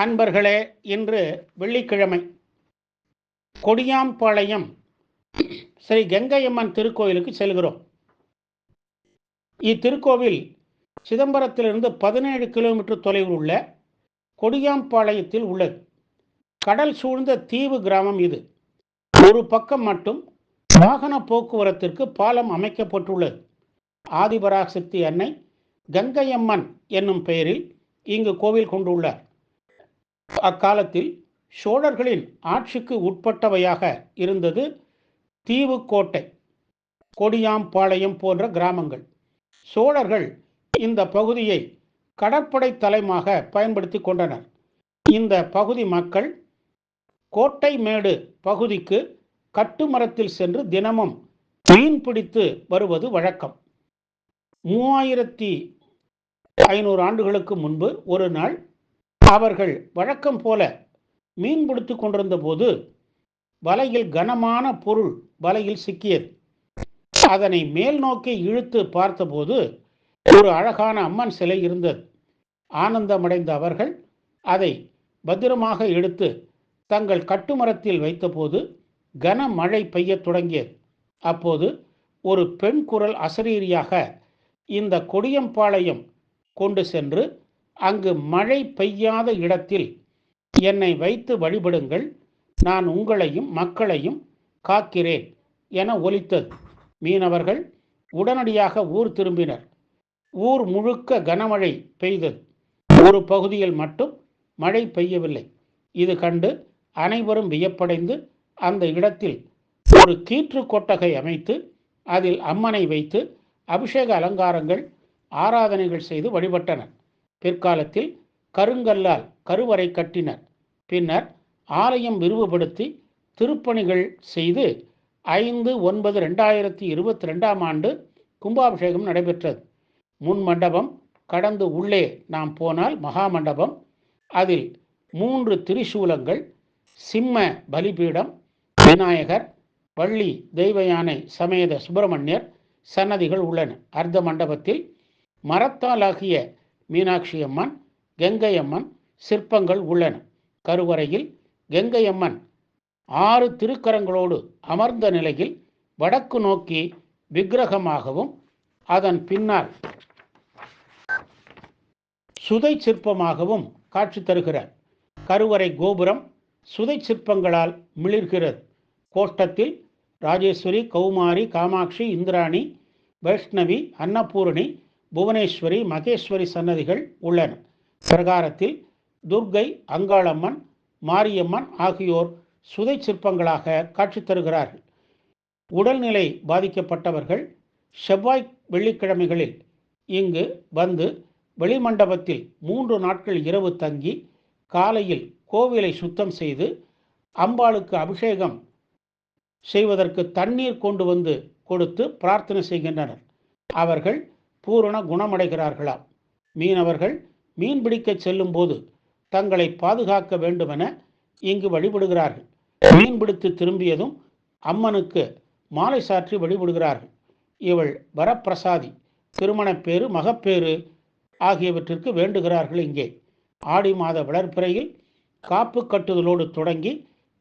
அன்பர்களே இன்று வெள்ளிக்கிழமை கொடியாம்பாளையம் ஸ்ரீ கங்கையம்மன் திருக்கோயிலுக்கு செல்கிறோம். இத்திருக்கோவில் சிதம்பரத்திலிருந்து பதினேழு கிலோமீட்டர் தொலைவில் உள்ள கொடியாம்பாளையத்தில் உள்ளது. கடல் சூழ்ந்த தீவு கிராமம் இது. ஒரு பக்கம் மட்டும் வாகன போக்குவரத்திற்கு பாலம் அமைக்கப்பட்டுள்ளது. ஆதிபராசக்தி அன்னை கங்கையம்மன் என்னும் பெயரில் இங்கு கோவில் கொண்டுள்ளார். அக்காலத்தில் சோழர்களின் ஆட்சிக்கு உட்பட்டவையாக இருந்தது தீவுக்கோட்டை கொடியாம்பாளையம் போன்ற கிராமங்கள். சோழர்கள் இந்த பகுதியை கடற்படை தலைமாக பயன்படுத்தி கொண்டனர். இந்த பகுதி மக்கள் கோட்டை மேடு பகுதிக்கு கட்டுமரத்தில் சென்று தினமும் மீன் பிடித்து வருவது வழக்கம். மூவாயிரத்தி ஐநூறு ஆண்டுகளுக்கு முன்பு ஒரு நாள் அவர்கள் வழக்கம் போல மீன் பிடித்து கொண்டிருந்த போது வலையில் கனமான பொருள் வலையில் சிக்கியது. அதனை மேல் நோக்கி இழுத்து பார்த்தபோது ஒரு அழகான அம்மன் சிலை இருந்தது. ஆனந்தமடைந்த அவர்கள் அதை பத்திரமாக எடுத்து தங்கள் கட்டுமரத்தில் வைத்தபோது கனமழை பெய்யத் தொடங்கியது. அப்போது ஒரு பெண் குரல் அசரீரியாக இந்த கொடியம்பாளையம் கொண்டு சென்று அங்கு மழை பெய்யாத இடத்தில் என்னை வைத்து வழிபடுங்கள். நான் உங்களையும் மக்களையும் காக்கிறேன் என ஒலித்தது. மீனவர்கள் உடனடியாக ஊர் திரும்பினர். ஊர் முழுக்க கனமழை பெய்தது. ஒரு பகுதியில் மட்டும் மழை பெய்யவில்லை. இது கண்டு அனைவரும் வியப்படைந்து அந்த இடத்தில் ஒரு கீற்று கொட்டகை அமைத்து அதில் அம்மனை வைத்து அபிஷேக அலங்காரங்கள் ஆராதனைகள் செய்து வழிபட்டனர். பிற்காலத்தில் கருங்கல்லால் கருவறை கட்டினர். பின்னர் ஆலயம் விரிவுபடுத்தி திருப்பணிகள் செய்து ஐந்து ஒன்பது ரெண்டாயிரத்தி இருபத்தி ரெண்டாம் ஆண்டு கும்பாபிஷேகம் நடைபெற்றது. முன் மண்டபம் கடந்து உள்ளே நாம் போனால் மகா மண்டபம் அதில் மூன்று திரிசூலங்கள் சிம்ம பலிபீடம் விநாயகர் வள்ளி தெய்வயானை சமேத சுப்பிரமணியர் சன்னதிகள் உள்ளன. அர்த்த மண்டபத்தில் மரத்தாலாகிய மீனாட்சி அம்மன் கெங்கையம்மன் சிற்பங்கள் உள்ளன. கருவறையில் கெங்கையம்மன் ஆறு திருக்கரங்களோடு அமர்ந்த நிலையில் வடக்கு நோக்கி விக்கிரகமாகவும் அதன் பின்னால் சுதை சிற்பமாகவும் காட்சி தருகிறார். கருவறை கோபுரம் சுதை சிற்பங்களால் மிளிர்கிறது. கோஷ்டத்தில் ராஜேஸ்வரி கௌமாரி காமாட்சி இந்திராணி வைஷ்ணவி அன்னபூரணி புவனேஸ்வரி மகேஸ்வரி சன்னதிகள் உள்ளன. பிரகாரத்தில் துர்க்கை அங்காளம்மன் மாரியம்மன் ஆகியோர் சுதை சிற்பங்களாக காட்சி தருகிறார்கள். உடல்நிலை பாதிக்கப்பட்டவர்கள் செவ்வாய் வெள்ளிக்கிழமைகளில் இங்கு வந்து வெளிமண்டபத்தில் மூன்று நாட்கள் இரவு தங்கி காலையில் கோவிலை சுத்தம் செய்து அம்பாளுக்கு அபிஷேகம் செய்வதற்கு தண்ணீர் கொண்டு வந்து கொடுத்து பிரார்த்தனை செய்கின்றனர். அவர்கள் பூரண குணமடைகிறார்களாம். மீனவர்கள் மீன் பிடிக்கச் செல்லும்போது தங்களை பாதுகாக்க வேண்டுமென இங்கு வழிபடுகிறார்கள். மீன் பிடித்து திரும்பியதும் அம்மனுக்கு மாலை சாற்றி வழிபடுகிறார்கள். இவள் வரப்பிரசாதி திருமணப்பேறு மகப்பேறு ஆகியவற்றிற்கு வேண்டுகிறார்கள் இங்கே. ஆடி மாத வளர்ப்பிறையில் காப்பு கட்டுதலோடு தொடங்கி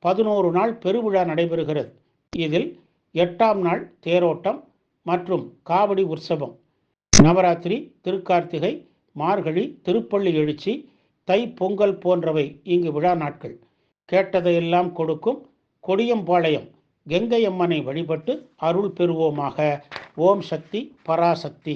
பதினோரு நாள் பெருவிழா நடைபெறுகிறது. இதில் எட்டாம் நாள் தேரோட்டம் மற்றும் காவடி உற்சவம். நவராத்திரி திருக்கார்த்திகை மார்கழி திருப்பள்ளி எழுச்சி தை பொங்கல் போன்றவை இங்கு விழா நாட்கள். கேட்டதையெல்லாம் கொடுக்கும் கொடியம்பாளையம். கங்கையம்மனை வழிபட்டு அருள் பெறுவோமாக. ஓம் சக்தி பராசக்தி.